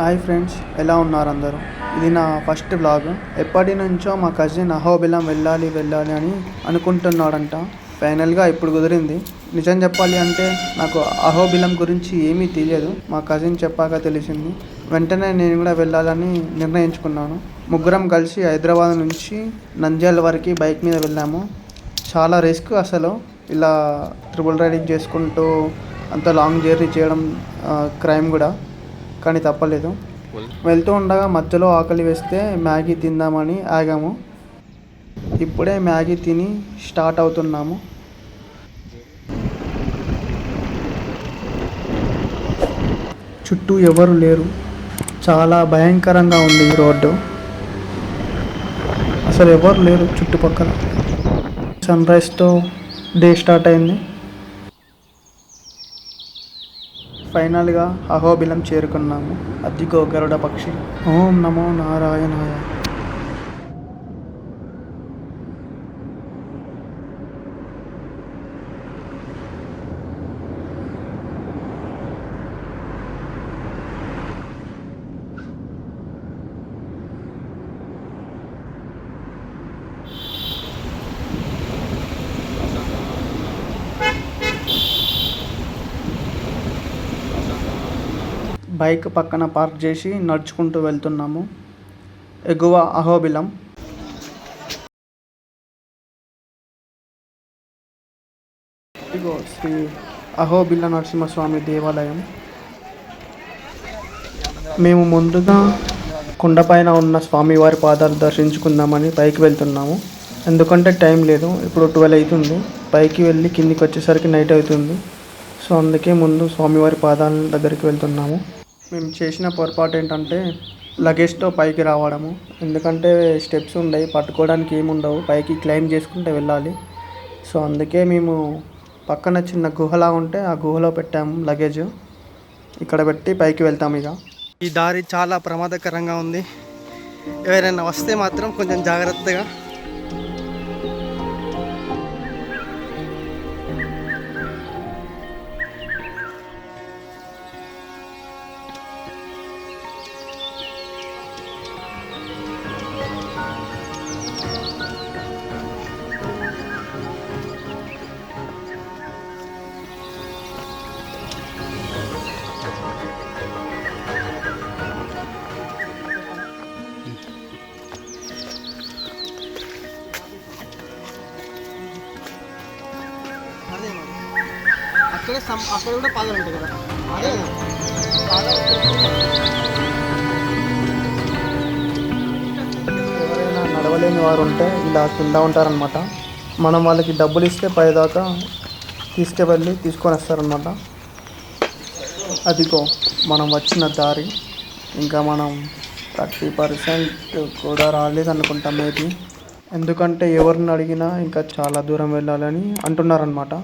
Hi friends ఎలా ఉన్నారు అందరూ? ఇది నా ఫస్ట్ బ్లాగ్ ఎప్పటి నుంచో మా కజిన్ అహోబిలం వెళ్ళాలి వెళ్ళాలి అని అనుకుంటున్నాడంట. ఫైనల్గా ఇప్పుడు కుదిరింది. నిజం చెప్పాలి అంటే నాకు అహోబిలం గురించి ఏమీ తెలియదు. మా కజిన్ చెప్పాక తెలిసింది. వెంటనే నేను కూడా వెళ్ళాలని నిర్ణయించుకున్నాను. ముగ్గురం కలిసి హైదరాబాద్ నుంచి నంద్యాల వరకు బైక్ మీద వెళ్ళాము. చాలా రిస్క్ అసలు. ఇలా ట్రిపుల్ రైడింగ్ చేసుకుంటూ అంత లాంగ్ జర్నీ చేయడం క్రైమ్ కూడా. కానీ తప్పలేదు. వెళ్తూ ఉండగా మధ్యలో ఆకలి వేస్తే మ్యాగీ తిందామని ఆగాము. ఇప్పుడే మ్యాగీ తిని స్టార్ట్ అవుతున్నాము. చుట్టూ ఎవరు లేరు. చాలా భయంకరంగా ఉంది ఈ రోడ్డు. అసలు ఎవరు లేరు చుట్టుపక్కల. సన్ రైజ్తో డే స్టార్ట్ అయింది. ఫైనల్గా అహోబిలం చేరుకున్నాము. అద్దిగో గరుడ పక్షి. ఓం నమో నారాయణాయ. బైక్ పక్కన పార్క్ చేసి నడుచుకుంటూ వెళ్తున్నాము. ఎగువ అహోబిలం. ఇగో శ్రీ అహోబిల్ల నరసింహస్వామి దేవాలయం. మేము ముందుగా కొండపైన ఉన్న స్వామివారి పాదాలు దర్శించుకుందామని పైకి వెళ్తున్నాము. ఎందుకంటే టైం లేదు ఇప్పుడు ట్వెల్వ్ అవుతుంది. పైకి వెళ్ళి కిందికి వచ్చేసరికి నైట్ అవుతుంది. సో అందుకే ముందు స్వామివారి పాదాల దగ్గరికి వెళ్తున్నాము. మేము చేసిన పొరపాటు ఏంటంటే లగేజ్తో పైకి రావడము. ఎందుకంటే స్టెప్స్ ఉండవు పట్టుకోవడానికి ఏమి ఉండవు. పైకి క్లైమ్ చేసుకుంటే వెళ్ళాలి. సో అందుకే మేము పక్కన చిన్న గుహలా ఉంటే ఆ గుహలో పెట్టాము లగేజ్ ఇక్కడ పెట్టి పైకి వెళ్తాం ఇక. ఈ దారి చాలా ప్రమాదకరంగా ఉంది. ఎవరైనా వస్తే మాత్రం కొంచెం జాగ్రత్తగా అక్కడే అక్కడ కూడా పాదాలు ఉంటాయి కదా. అదే ఎవరైనా నడవలేని వారు ఉంటే ఇలా కింద ఉంటారనమాట మనం వాళ్ళకి డబ్బులు ఇస్తే పైదాకా తీసుకువెళ్ళి తీసుకొని వస్తారనమాట అదిగో మనం వచ్చిన దారి. ఇంకా మనం థర్టీ పర్సెంట్ కూడా రాలేదనుకుంటాం మేబీ. ఎందుకంటే ఎవరిని అడిగినా ఇంకా చాలా దూరం వెళ్ళాలని అంటున్నారనమాట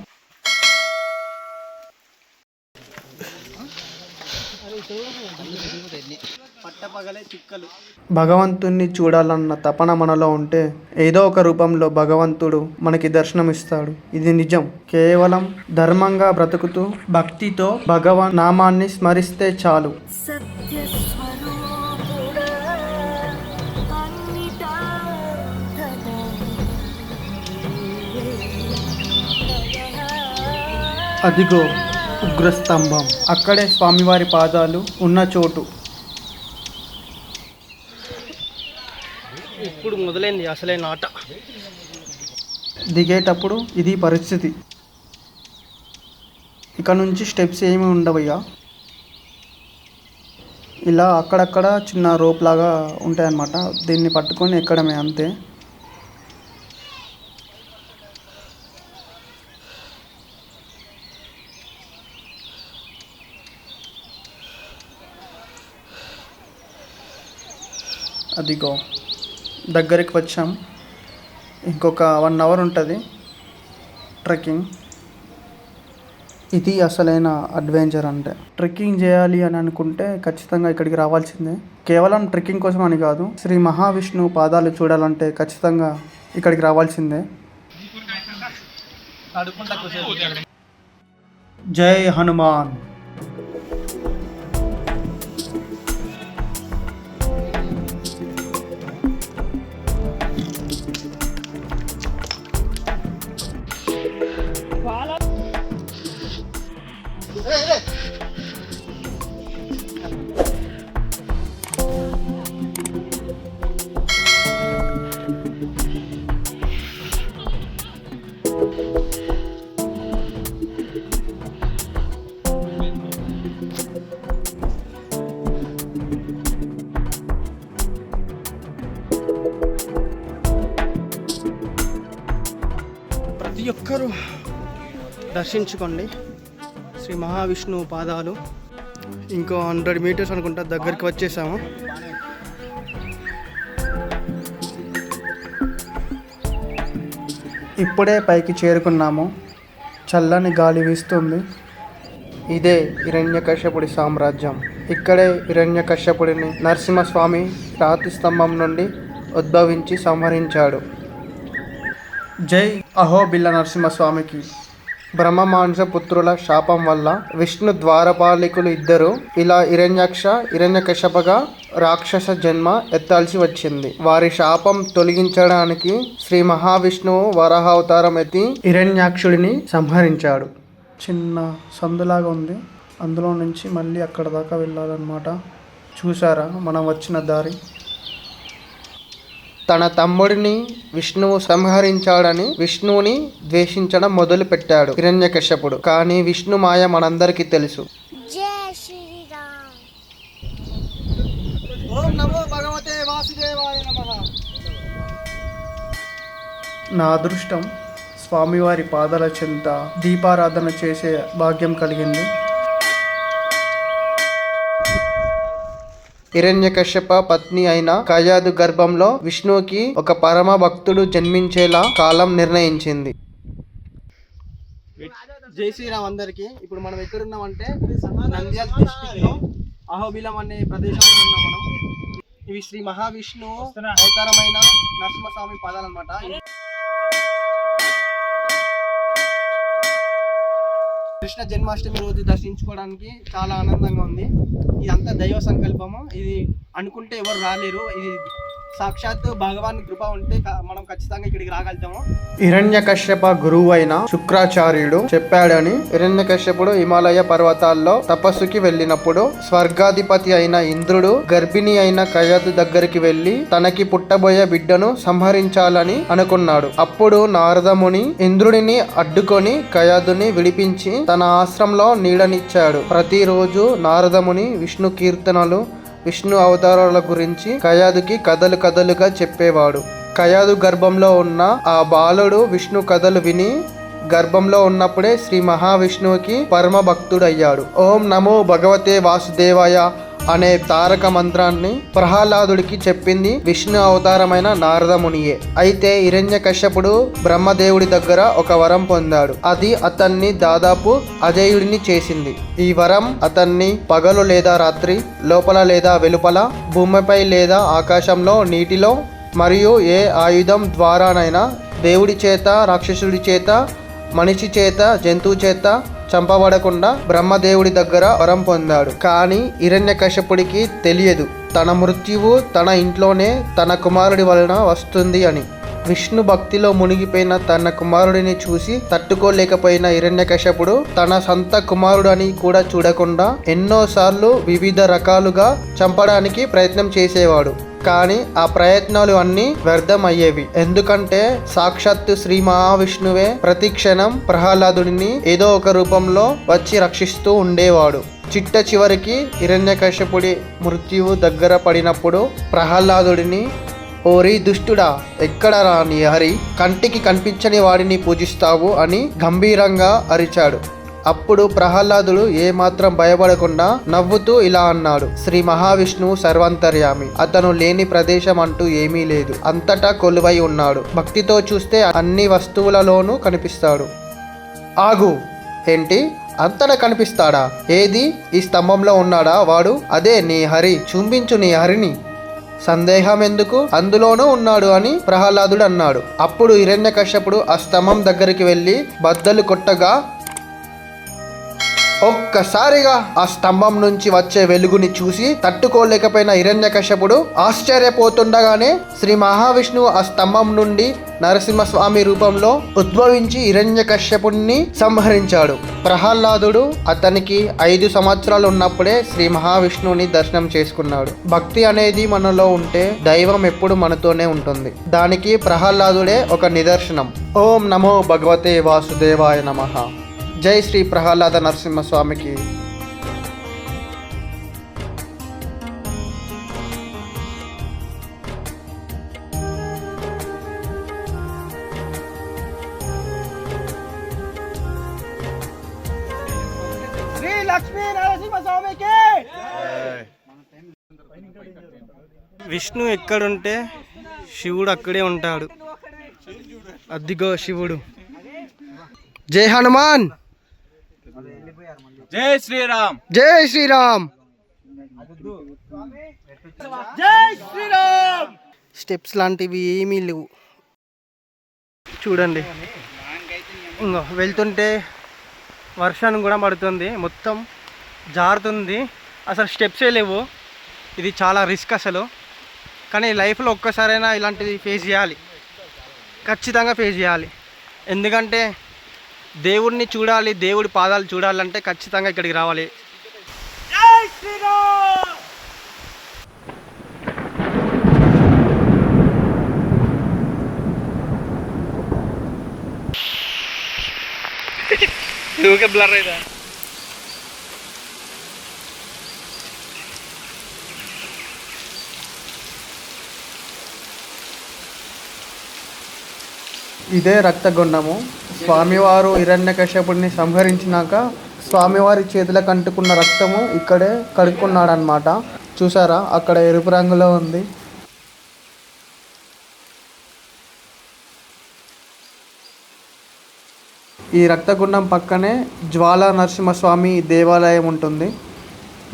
భగవంతుణ్ణి చూడాలన్న తపన మనలో ఉంటే ఏదో ఒక రూపంలో భగవంతుడు మనకి దర్శనమిస్తాడు. ఇది నిజం. కేవలం ధర్మంగా బ్రతుకుతూ భక్తితో భగవాన్ నామాన్ని స్మరిస్తే చాలు. అదిగో ఉగ్రస్తంభం. అక్కడే స్వామివారి పాదాలు ఉన్న చోటు. ఇప్పుడు మొదలైంది అసలైన ఆట. దిగేటప్పుడు ఇది పరిస్థితి. ఇక నుంచి స్టెప్స్ ఏమి ఉండవయ్యా. ఇలా అక్కడక్కడ చిన్న రోప్ లాగా ఉంటాయన్నమాట. దీన్ని పట్టుకొని ఎక్కడమే అంతే. అదిగో దగ్గరికి వచ్చాం. ఇంకొక వన్ అవర్ ఉంటుంది ట్రెక్కింగ్. ఇది అసలైన అడ్వెంచర్ అంటే. ట్రెక్కింగ్ చేయాలి అని అనుకుంటే ఖచ్చితంగా ఇక్కడికి రావాల్సిందే. కేవలం ట్రెక్కింగ్ కోసం అని కాదు శ్రీ మహావిష్ణువు పాదాలు చూడాలంటే ఖచ్చితంగా ఇక్కడికి రావాల్సిందే. జై హనుమాన్. பாலா ప్రతి ఒక్కరూ దర్శించుకోండి. శ్రీ మహావిష్ణువు పాదాలు. ఇంకో హండ్రెడ్ మీటర్స్ అనుకుంటా దగ్గరికి వచ్చేసాము. ఇప్పుడే పైకి చేరుకున్నాము. చల్లని గాలి వీస్తుంది. ఇదే హిరణ్యకశ్యపుడి సామ్రాజ్యం. ఇక్కడే హిరణ్యకశ్యపుడిని నరసింహస్వామి రాతి స్తంభం నుండి ఉద్భవించి సంహరించాడు. జై అహోబిల్ల నరసింహస్వామికి. బ్రహ్మమాంస పుత్రుల శాపం వల్ల విష్ణు ద్వారపాలికులు ఇద్దరు ఇలా ఇరణ్యక్ష ఇరణ్యకశపగా రాక్షస జన్మ ఎత్తాల్సి వచ్చింది. వారి శాపం తొలగించడానికి శ్రీ మహావిష్ణువు వరాహావతారం ఎత్తి హిరణ్యాక్షుడిని సంహరించాడు. చిన్న సందులాగా ఉంది. అందులో నుంచి మళ్ళీ అక్కడ దాకా వెళ్ళాలన్నమాట. చూసారా మనం వచ్చిన దారి. తన తమ్ముడిని విష్ణువు సంహరించాడని విష్ణువుని ద్వేషించడం మొదలు పెట్టాడు హిరణ్యకశ్యపుడు. కానీ విష్ణు మాయ మనందరికీ తెలుసు. జై శ్రీరామ్. ఓం నమో భగవతే వాసుదేవాయ నమః. నా అదృష్టం స్వామివారి పాదాల చెంత దీపారాధన చేసే భాగ్యం కలిగింది. హిరణ్యకశ్యప పత్ని అయిన కయాదు గర్భంలో విష్ణువుకి ఒక పరమ భక్తుడు జన్మించేలా కాలం నిర్ణయించింది. జై శ్రీరామ్ అందరికి. ఇప్పుడు మనం ఎక్కడ ఉన్నామంటే నంద్యాల డిస్టిక్లో అహోబిలం అనే ప్రదేశంలో ఉన్నాం మనం. ఇవి శ్రీ మహావిష్ణువు అవతారమైన నరసింహస్వామి పాదాలు అనమాట కృష్ణ జన్మాష్టమి రోజు దర్శించుకోవడానికి చాలా ఆనందంగా ఉంది. ఇదంతా దైవ సంకల్పము. ఇది అనుకుంటే ఎవరు రాలేరు. ఇది సాక్షాత్ భగవాన్ కృప ఉంటే మనం ఖచ్చితంగా ఇక్కడికి రాగలుగుతాము. హిరణ్యకశ్యప గురువు అయిన శుక్రాచార్యుడు చెప్పాడని హిరణ్యకశ్యపుడు హిమాలయ పర్వతాల్లో తపస్సుకి వెళ్ళినప్పుడు స్వర్గాధిపతి అయిన ఇంద్రుడు గర్భిణి అయిన కయదు దగ్గరికి వెళ్ళి తనకి పుట్టబోయే బిడ్డను సంహరించాలని అనుకున్నాడు. అప్పుడు నారదముని ఇంద్రుడిని అడ్డుకొని కయాదుని విడిపించి తన ఆశ్రమంలో నీడనిచ్చాడు. ప్రతిరోజు నారదముని విష్ణు కీర్తనలు విష్ణు అవతారాల గురించి కయాదుకి కథలు కథలుగా చెప్పేవాడు. కయాదు గర్భంలో ఉన్న ఆ బాలుడు విష్ణు కథలు విని గర్భంలో ఉన్నప్పుడే శ్రీ మహావిష్ణువుకి పరమ భక్తుడయ్యాడు ఓం నమో భగవతే వాసుదేవాయ. అనే తారక మంత్రాన్ని ప్రహ్లాదుడికి చెప్పింది విష్ణు అవతారమైన నారదమునియే. అయితే హిరణ్య కశ్యపుడు బ్రహ్మదేవుడి దగ్గర ఒక వరం పొందాడు. అది అతన్ని దాదాపు అజయుడిని చేసింది. ఈ వరం అతన్ని పగలు లేదా రాత్రి లోపల లేదా వెలుపల భూమిపై లేదా ఆకాశంలో నీటిలో మరియు ఏ ఆయుధం ద్వారానైనా దేవుడి చేత రాక్షసుడి చేత మనిషి చేత జంతువు చేత చంపబడకుండా బ్రహ్మదేవుడి దగ్గర వరం పొందాడు. కానీ హిరణ్యకశ్యపుడికి తెలియదు. తన మృత్యువు తన ఇంట్లోనే తన కుమారుడి వలన వస్తుంది అని. విష్ణు భక్తిలో మునిగిపోయిన తన కుమారుడిని చూసి తట్టుకోలేకపోయిన హిరణ్యకశ్యపుడు తన సొంత కుమారుడు అని కూడా చూడకుండా ఎన్నోసార్లు వివిధ రకాలుగా చంపడానికి ప్రయత్నం చేసేవాడు. కానీ ఆ ప్రయత్నాలు అన్నీ వ్యర్థమయ్యేవి. ఎందుకంటే సాక్షాత్తు శ్రీ మహావిష్ణువే ప్రతి క్షణం ప్రహ్లాదుడిని ఏదో ఒక రూపంలో వచ్చి రక్షిస్తూ ఉండేవాడు. చిట్ట చివరికి హిరణ్యకశ్యపుడి మృత్యువు దగ్గర పడినప్పుడు ప్రహ్లాదుడిని ఓరి దుష్టుడా ఎక్కడ రాని హరి? కంటికి కనిపించని వాడిని పూజిస్తావు అని గంభీరంగా అరిచాడు. అప్పుడు ప్రహ్లాదుడు ఏమాత్రం భయపడకుండా నవ్వుతూ ఇలా అన్నాడు శ్రీ మహావిష్ణువు సర్వంతర్యామి అతను లేని ప్రదేశం అంటూ ఏమీ లేదు అంతటా కొలువై ఉన్నాడు భక్తితో చూస్తే అన్ని వస్తువులలోనూ కనిపిస్తాడు. ఆగు ఏంటి? అంతటా కనిపిస్తాడా? ఏది? ఈ స్తంభంలో ఉన్నాడా వాడు? అదే నీ హరి చూపించు నీ హరిని. సందేహం ఎందుకు అందులోనూ ఉన్నాడు అని ప్రహ్లాదుడు అన్నాడు. అప్పుడు హిరణ్యకశ్యపుడు ఆ స్తంభం దగ్గరికి వెళ్ళి బద్దలు కొట్టగా ఒక్కసారిగా ఆ స్తంభం నుంచి వచ్చే వెలుగుని చూసి తట్టుకోలేకపోయిన హిరణ్యకశ్యపుడు ఆశ్చర్యపోతుండగానే శ్రీ మహావిష్ణువు ఆ స్తంభం నుండి నరసింహస్వామి రూపంలో ఉద్భవించి హిరణ్యకశ్యపుడిని సంహరించాడు. ప్రహ్లాదుడు అతనికి ఐదు సంవత్సరాలు ఉన్నప్పుడే శ్రీ మహావిష్ణువుని దర్శనం చేసుకున్నాడు. భక్తి అనేది మనలో ఉంటే దైవం ఎప్పుడు మనతోనే ఉంటుంది. దానికి ప్రహ్లాదుడే ఒక నిదర్శనం. ఓం నమో భగవతే వాసుదేవాయ నమః. జై శ్రీ ప్రహ్లాద నరసింహస్వామికి. విష్ణు ఎక్కడుంటే శివుడు అక్కడే ఉంటాడు. అద్దిగో శివుడు. జై హనుమాన్! జై శ్రీరామ్. జై శ్రీరామ్. స్టెప్స్ లాంటివి ఏమీ లేవు. చూడండి. ఇంకో వెళ్తుంటే వర్షాన్ని కూడా పడుతుంది. మొత్తం జారుతుంది. అసలు స్టెప్సే లేవు. ఇది చాలా రిస్క్ అసలు. కానీ లైఫ్లో ఒక్కసారైనా ఇలాంటిది ఫేస్ చేయాలి. ఖచ్చితంగా ఫేస్ చేయాలి. ఎందుకంటే దేవుడిని చూడాలి దేవుడి పాదాలు చూడాలంటే ఖచ్చితంగా ఇక్కడికి రావాలి. బ్లర్ అయితే ఇదే రక్తగుండము. స్వామివారు హిరణ్యకశ్యపుడిని సంహరించినాక స్వామివారి చేతులకు అంటుకున్న రక్తము ఇక్కడే కడుక్కున్నాడనమాట చూసారా? అక్కడ ఎరుపు రంగులో ఉంది. ఈ రక్తగుండం పక్కనే జ్వాలా నరసింహస్వామి దేవాలయం ఉంటుంది.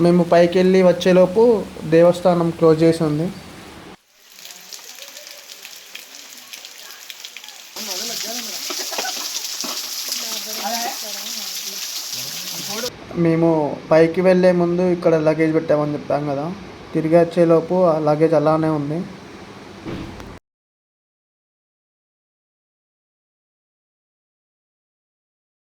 మేము పైకి వెళ్ళి వచ్చేలోపు దేవస్థానం క్లోజ్ చేసి ఉంది. మేము పైకి వెళ్ళే ముందు ఇక్కడ లగేజ్ పెట్టామని చెప్పాం కదా. తిరిగి వచ్చేలోపు ఆ లగేజ్ అలానే ఉంది.